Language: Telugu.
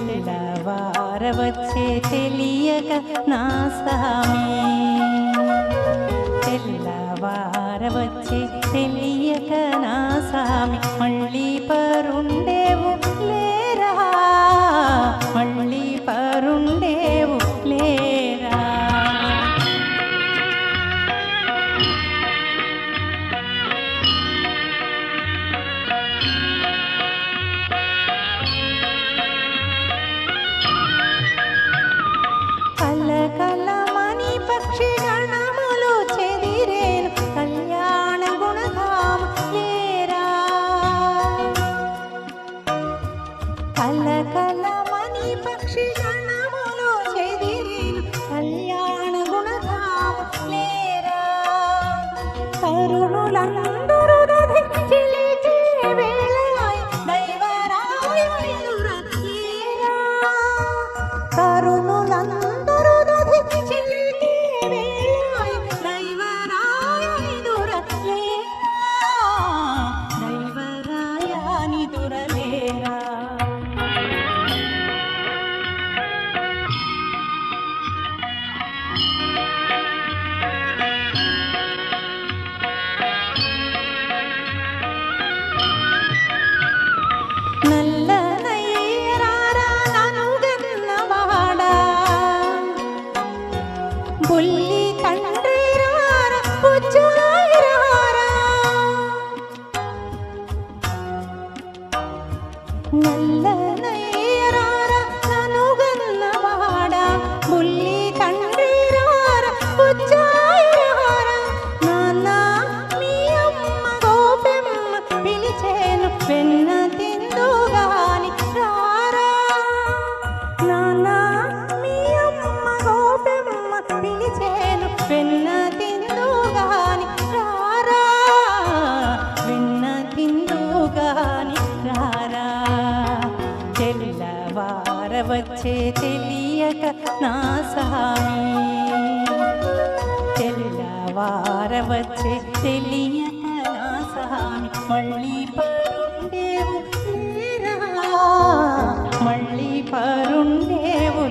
తెల్లవారవచ్చే తెలియక నా సామి తెల్లవారవచ్చే తెలియక నా సామి మళ్ళీ కళ్యాణ గుణధామ లేరా కలకలమని நல்ல తెల్లవారవచ్చే తెలియక నా సామి తెల్లవారవచ్చే తెలియక నా సామి మళ్ళీ పరుండేవు మళ్ళీ పరుండేవు